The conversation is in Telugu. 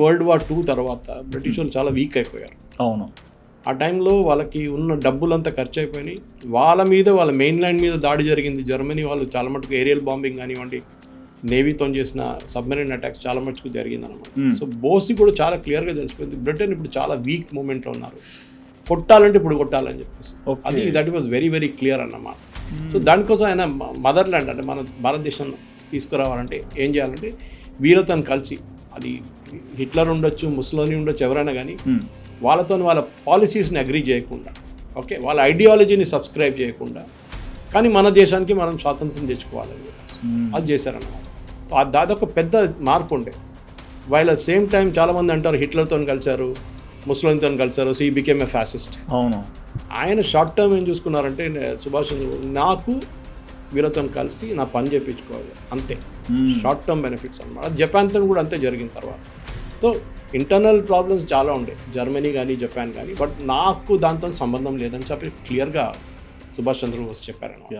వరల్డ్ వార్ టూ తర్వాత బ్రిటిష్ వాళ్ళు చాలా వీక్ అయిపోయారు. అవును. ఆ టైంలో వాళ్ళకి ఉన్న డబ్బులంతా ఖర్చు అయిపోయినాయి. వాళ్ళ మీద వాళ్ళ మెయిన్ ల్యాండ్ మీద దాడి జరిగింది. జర్మనీ వాళ్ళు చాలా మటుకు ఏరియల్ బాంబింగ్ కానివ్వండి నేవీతో చేసిన సబ్మెరీన్ అటాక్స్ చాలా మటుకు జరిగింది అనమాట Hmm. సో బోసి కూడా చాలా క్లియర్గా తెలిసిపోయింది. బ్రిటన్ ఇప్పుడు చాలా వీక్ మూమెంట్లో ఉన్నారు. కొట్టాలంటే ఇప్పుడు కొట్టాలని చెప్పేసి. అది that was very very clear అన్నమాట. సో దానికోసం ఆయన మదర్ ల్యాండ్ అంటే మన భారతదేశం తీసుకురావాలంటే ఏం చేయాలంటే వీళ్ళతో కలిసి అది హిట్లర్ ఉండొచ్చు ముస్లోని ఉండొచ్చు ఎవరైనా కానీ మ్మ్. వాళ్ళతో వాళ్ళ పాలసీస్ని అగ్రీ చేయకుండా ఓకే వాళ్ళ ఐడియాలజీని సబ్స్క్రైబ్ చేయకుండా కానీ మన దేశానికి మనం స్వాతంత్రం తెచ్చుకోవాలని చెప్పేసి. మ్మ్. అది చేశారన్నమాట. అది అదొక పెద్ద మార్పు ఉండే. వాళ్ళ సేమ్ టైం చాలామంది అంటారు హిట్లర్తో కలిశారు ముస్లింతో కలిశారు సో ఈ బికెమ్ ఎ ఫ్యాసిస్ట్ అవును. ఆయన షార్ట్ టర్మ్ ఏం చూసుకున్నారంటే సుభాష్ చంద్రబోస్ నాకు వీళ్ళతో కలిసి నా పని చేయించుకోవాలి అంతే. షార్ట్ టర్మ్ బెనిఫిట్స్ అనమాట జపాన్తో కూడా అంతే జరిగిన తర్వాత. సో ఇంటర్నల్ ప్రాబ్లమ్స్ చాలా ఉండే. జర్మనీ కానీ జపాన్ కానీ బట్ నాకు దాంతో సంబంధం లేదని చెప్పి క్లియర్గా సుభాష్ చంద్రబోస్ చెప్పారన్నమాట